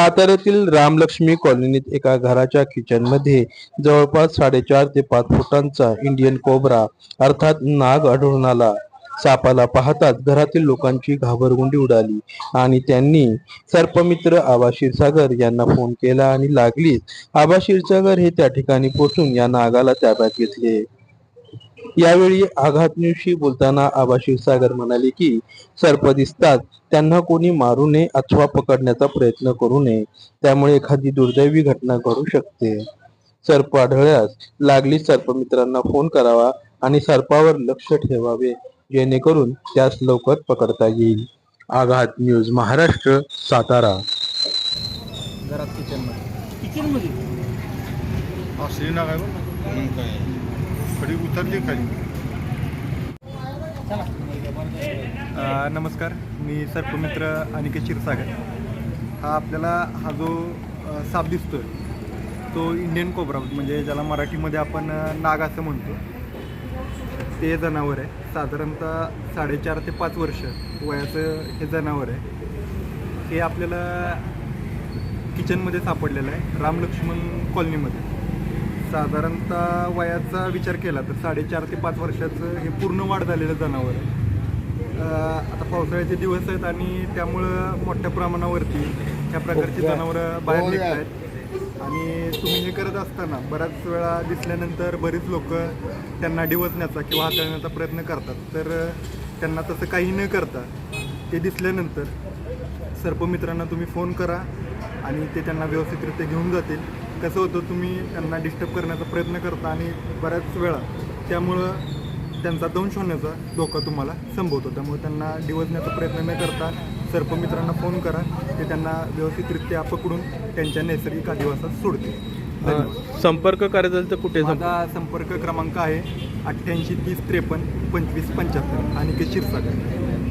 साताऱ्यातील रामलक्ष्मी कॉलनीत एका घराच्या किचनमध्ये जवळपास साडेचार ते पाच फुटांचा इंडियन कोबरा अर्थात नाग आढळून आला. सापाला पाहताच घरातील लोकांची घाबरगुंडी उडाली आणि त्यांनी सर्पमित्र आबा क्षीरसागर यांना फोन केला आणि लागलीच. आबा क्षीरसागर हे त्या ठिकाणी पोहोचून या नागाला ताब्यात घेतले. यावेळी आघात न्यूजशी बोलताना आबा क्षीरसागर म्हणाले की सर्प दिसतात त्यांना कोणी मारू नये अथवा पकडण्याचा प्रयत्न करू नये. त्यामुळे एखादी दुर्दैवी घटना घडू शकते. सर्प आढळल्यास लागली सर्पमित्रांना फोन करावा आणि सर्पावर लक्ष ठेवावे जेणेकरून त्यास लवकर पकडता येईल. आघात न्यूज महाराष्ट्र सातारा. घरात किचनमध्ये. किचनमध्ये? असली ना काय बघ मग काय खडी उतरली खाली नमस्कार. मी सर्पमित्र अनिकेत क्षीरसागर. हा आपल्याला हा जो साप दिसतोय तो इंडियन कोबरा म्हणजे ज्याला मराठीमध्ये आपण नाग असं म्हणतो. ते जनावर आहे. साधारणतः साडेचार ते पाच वर्ष वयाचं हे जनावर आहे. हे आपल्याला किचनमध्ये सापडलेलं आहे रामलक्ष्मण कॉलनीमध्ये साधारणतः वयाचा विचार केला तर साडेचार ते पाच वर्षाचं हे पूर्ण वाढ झालेलं जनावर आता पावसाळ्याचे दिवस आहेत आणि त्यामुळं मोठ्या प्रमाणावरती ह्या प्रकारची जनावरं बाहेर निघत आहेत आणि तुम्ही हे करत असताना बऱ्याच वेळा दिसल्यानंतर बरीच लोक त्यांना डिवचण्याचा किंवा हाताळण्याचा प्रयत्न करतात. तर त्यांना तसं काही न करता ते दिसल्यानंतर सर्पमित्रांना तुम्ही फोन करा आणि ते त्यांना व्यवस्थितरित्या घेऊन जातील. कसं होतं तुम्ही त्यांना डिस्टर्ब करण्याचा प्रयत्न करता आणि बऱ्याच वेळा त्यामुळं त्यांचा दंश होण्याचा धोका तुम्हाला संभवतो. त्यामुळे त्यांना डिवचण्याचा प्रयत्न न करता सर्पमित्रांना फोन करा. ते त्यांना व्यवस्थितरित्या पकडून त्यांच्या नैसर्गिक अधिवासात सोडतील. संपर्क करायचा असेल तर कुठे संपर्क माझा संपर्क क्रमांक आहे अठ्ठ्याऐंशी तीस त्रेपन्न पंचवीस पंच्याहत्तर आणि के क्षीरसागर.